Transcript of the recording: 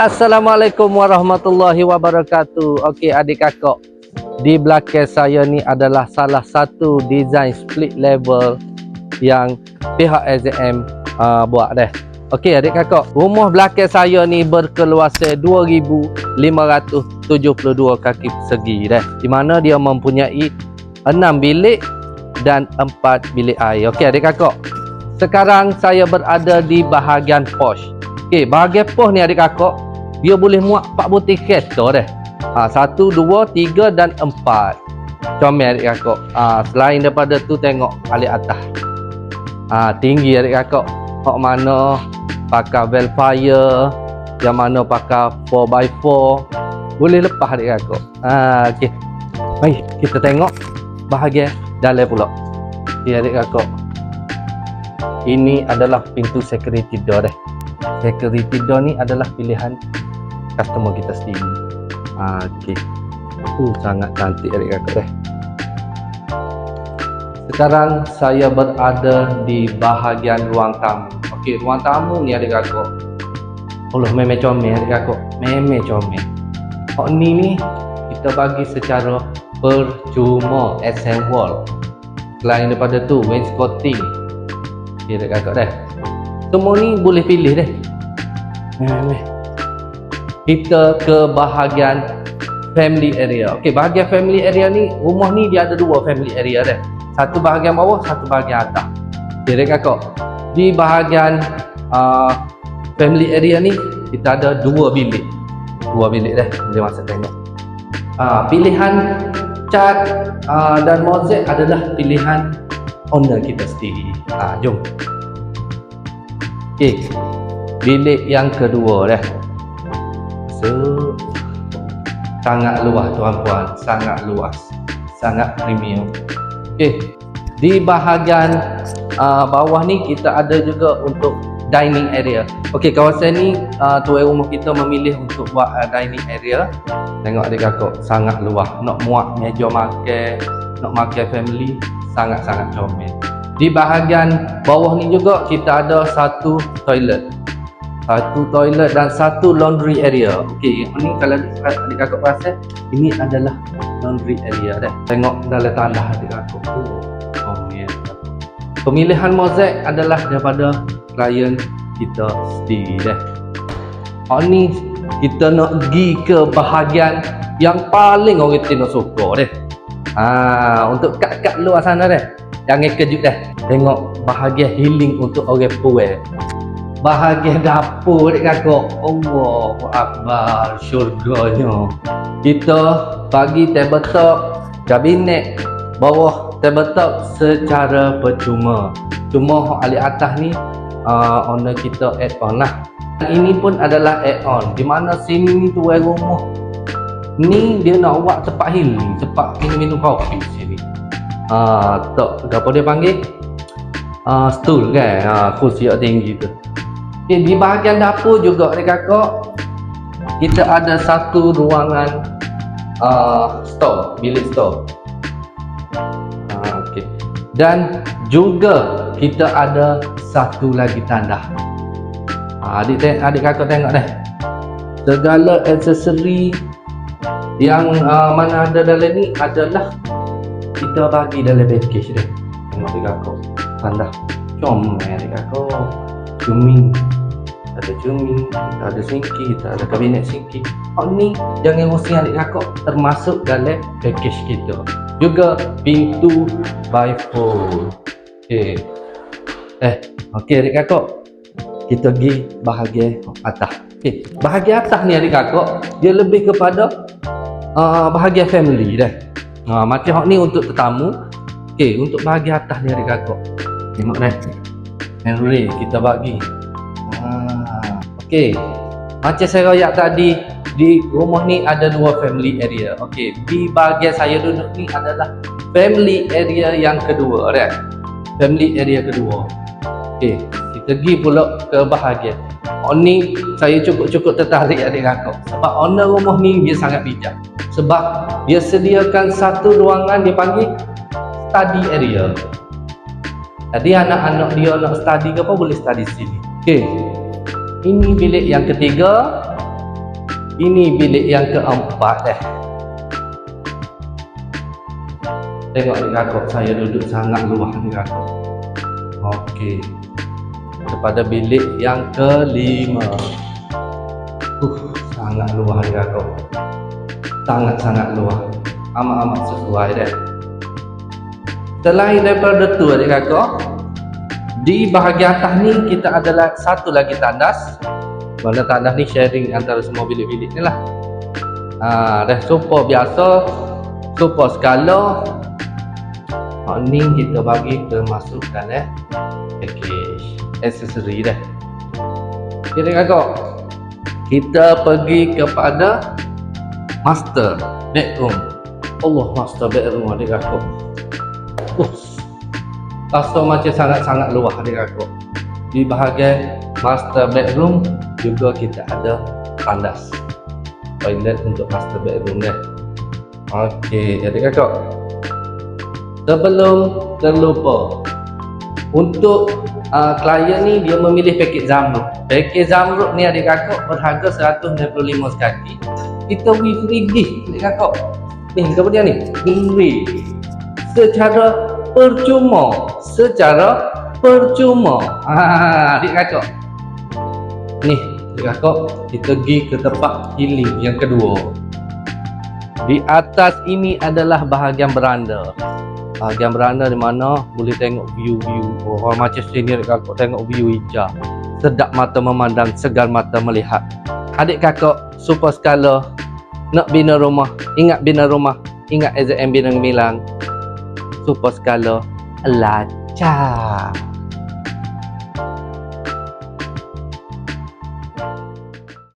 Assalamualaikum warahmatullahi wabarakatuh. Okey adik kakak. Di belakang saya ni adalah salah satu design split level yang pihak SZM uh, buat dah. Okey adik kakak, rumah belakang saya ni berkeluasan 2572 kaki persegi dah. Di mana dia mempunyai 6 bilik dan 4 bilik air. Okey adik kakak. Sekarang saya berada di bahagian posh. Okey, bahagian posh ni adik kakak, dia boleh muat 4 butir kereta dah. Ha, satu, dua, tiga dan empat. Comel adik kakak. Ha, selain daripada tu tengok alik atas. Ha, tinggi adik kakak. Hak mana pakai velfire, yang mana pakai 4x4. Boleh lepas adik kakak. Ha, okey. Mari kita tengok bahagian dalam pula. Ya adik kakak. Ini adalah pintu security door dah. Security door ni adalah pilihan customer kita sendiri. Okey. Uh, sangat cantik adik kakak dah. Sekarang saya berada di bahagian ruang tamu. Okey, ruang tamu ni adik kakak. Allah memang comel adik kakak. Memang comel. Hak ni ni kita bagi secara percuma SM wall. Selain daripada tu wainscoting. Okey adik kakak dah. Semua ni boleh pilih. Memang. Kita ke bahagian family area. Okey, bahagian family area ni rumah ni dia ada dua family area dah. Satu bahagian bawah, satu bahagian atas. Dek kakak. Di bahagian uh, family area ni kita ada dua bilik. Dua bilik dah. Boleh masuk tengok. Uh, pilihan cat uh, dan mozaik adalah pilihan owner kita sendiri. Uh, jom. Okey. Bilik yang kedua dah. So, sangat luas tuan-puan, sangat luas. Sangat premium. Okey. Di bahagian uh, bawah ni kita ada juga untuk dining area. Okey, kawasan ni uh, tuan rumah kita memilih untuk buat uh, dining area. Tengok adik kakak, sangat luas. Nak muat meja makan, nak makan family, sangat-sangat comel. Di bahagian bawah ni juga kita ada satu toilet. Satu toilet dan satu laundry area. Okey, yang ni kalau adik kakak perasan, ini adalah laundry area dah. Tengok dalam tanah adik kakak. Oh, comel. Pemilihan mozaik adalah daripada klien kita sendiri dah. Oh ni kita nak pergi ke bahagian yang paling orang kita nak suka dah. Ha, untuk kat-kat luar sana dah. Jangan kejut dah. Tengok bahagian healing untuk orang puas. Bahagian dapur dek kakak. Allahu Akbar. Syurganya. Kita bagi tabletop, kabinet, bawah tabletop secara percuma. Cuma alik atas ni uh, owner kita add on lah. Ini pun adalah add on. Di mana sini ni tuan rumah ni dia nak buat tempat healing, tempat minum-minum kopi sini. Ah, tak apa dia panggil? Uh, stool kan. Uh, kursi yang tinggi tu. Okay, di bahagian dapur juga ni kakak kita ada satu ruangan uh, store, bilik store. Uh, okay. Dan juga kita ada satu lagi tanda. Uh, adik tengok, adik kakak tengok deh. Segala aksesori yang uh, mana ada dalam ni adalah kita bagi dalam package deh. Tengok adik kakak tanda. Comel adik kakak. Cumi ada cermin, kita ada sinki, kita ada kabinet sinki. Oh ni jangan emosi adik kakak termasuk dalam package kita. Juga pintu by four. Okey. Eh, okey adik kakak. Kita pergi bahagian atas. Okey, bahagian atas ni adik kakak, dia lebih kepada uh, bahagian family dah. Uh, macam hak ni untuk tetamu. Okey, untuk bahagian atas ni adik kakak. Tengok dah. Henry kita bagi. Ah, Okey. Macam saya royak tadi, di rumah ni ada dua family area. Okey, di bahagian saya duduk ni adalah family area yang kedua, right? Family area kedua. Okey, kita pergi pula ke bahagian. Ni saya cukup-cukup tertarik adik kakak sebab owner rumah ni dia sangat bijak. Sebab dia sediakan satu ruangan dia panggil study area. Jadi anak-anak dia nak study ke apa boleh study sini. Okey. Ini bilik yang ketiga. Ini bilik yang keempat eh. Tengok ni kakak, saya duduk sangat luah ni kakak. Okey. Kepada bilik yang kelima. Uh, sangat luah ni kakak. Sangat-sangat luah. Amat-amat sesuai deh. Selain daripada tu adik kakak, di bahagian atas ni kita adalah satu lagi tandas. Mana tandas ni sharing antara semua bilik-bilik ni lah. Ha, dah sofa biasa, sofa skala. Ha, ni kita bagi ke masukkan eh. Package, aksesori dah. Jadi kakak, kita pergi kepada master bedroom. Allah master bedroom adik kakak. Uh, rasa macam sangat-sangat luah adik kakak. Di bahagian master bedroom juga kita ada tandas toilet untuk master bedroom ni. Okey, adik kakak. Sebelum terlupa, untuk uh, klien ni dia memilih pakej Zamrud. Pakej Zamrud ni adik kakak berharga 195 sekali. Kita beri free gift adik kakak. Ni kemudian ni, free. Secara percuma. Secara percuma. Ha, adik kakak. Ni, adik kakak, kita pergi ke tempat healing yang kedua. Di atas ini adalah bahagian beranda. Bahagian beranda di mana boleh tengok view-view. Oh, macam sini adik kakak tengok view hijau. Sedap mata memandang, segar mata melihat. Adik kakak, super skala. Nak bina rumah, ingat bina rumah. Ingat SZM Bina Gemilang. Super skala. Lacak.